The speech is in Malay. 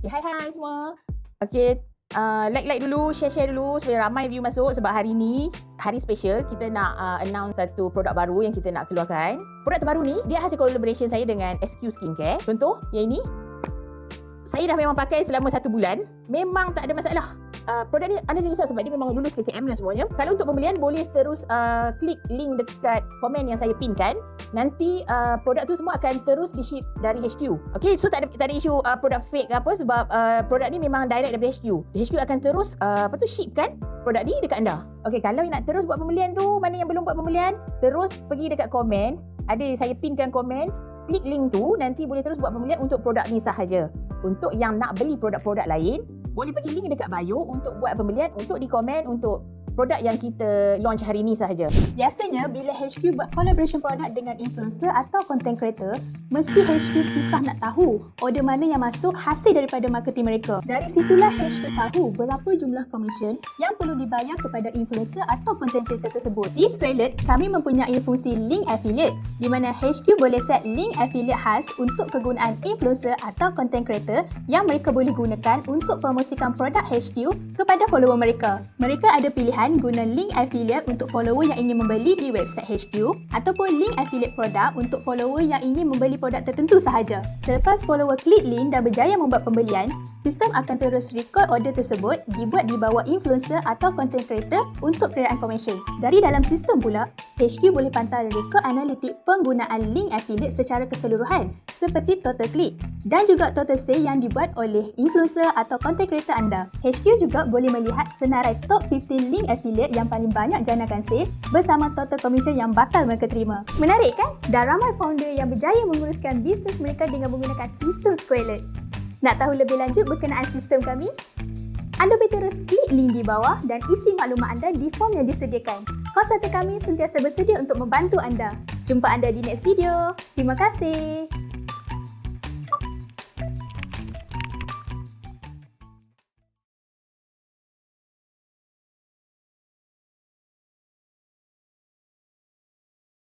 Okay, hai hai semua. Okay, uh, like-like dulu, share-share dulu supaya ramai view masuk sebab hari ni hari special kita nak uh, announce satu produk baru yang kita nak keluarkan. Produk terbaru ni dia hasil collaboration saya dengan SQ Skincare. Contoh yang ini saya dah memang pakai selama satu bulan. Memang tak ada masalah. Uh, produk ni anda risau sebab dia memang lulus KKM dan semuanya. Kalau untuk pembelian boleh terus uh, klik link dekat komen yang saya pinkan. Nanti uh, produk tu semua akan terus di ship dari HQ. Okay, so tak ada, tak ada isu uh, produk fake ke apa sebab uh, produk ni memang direct dari HQ. HQ akan terus uh, apa tu shipkan produk ni dekat anda. Okay, kalau nak terus buat pembelian tu, mana yang belum buat pembelian, terus pergi dekat komen. Ada saya pinkan komen, klik link tu nanti boleh terus buat pembelian untuk produk ni sahaja. Untuk yang nak beli produk-produk lain, boleh pergi link dekat bio untuk buat pembelian untuk di komen untuk produk yang kita launch hari ni sahaja. Biasanya bila HQ buat collaboration product dengan influencer atau content creator, mesti HQ susah nak tahu order mana yang masuk hasil daripada marketing mereka. Dari situlah HQ tahu berapa jumlah komisen yang perlu dibayar kepada influencer atau content creator tersebut. Di Squarelet, kami mempunyai fungsi link affiliate di mana HQ boleh set link affiliate khas untuk kegunaan influencer atau content creator yang mereka boleh gunakan untuk promosikan produk HQ kepada follower mereka. Mereka ada pilihan guna link affiliate untuk follower yang ingin membeli di website HQ ataupun link affiliate produk untuk follower yang ingin membeli produk tertentu sahaja. Selepas follower klik link dan berjaya membuat pembelian, sistem akan terus record order tersebut dibuat di bawah influencer atau content creator untuk kerajaan commission. Dari dalam sistem pula, HQ boleh pantau rekod analitik penggunaan link affiliate secara keseluruhan seperti total klik dan juga total sale yang dibuat oleh influencer atau content creator anda. HQ juga boleh melihat senarai top 15 link affiliate yang paling banyak janakan sale bersama total commission yang bakal mereka terima. Menarik kan? Dan ramai founder yang berjaya menguruskan bisnes mereka dengan menggunakan sistem Squarelet. Nak tahu lebih lanjut berkenaan sistem kami? Anda boleh terus klik link di bawah dan isi maklumat anda di form yang disediakan. Call center kami sentiasa bersedia untuk membantu anda. Jumpa anda di next video. Terima kasih.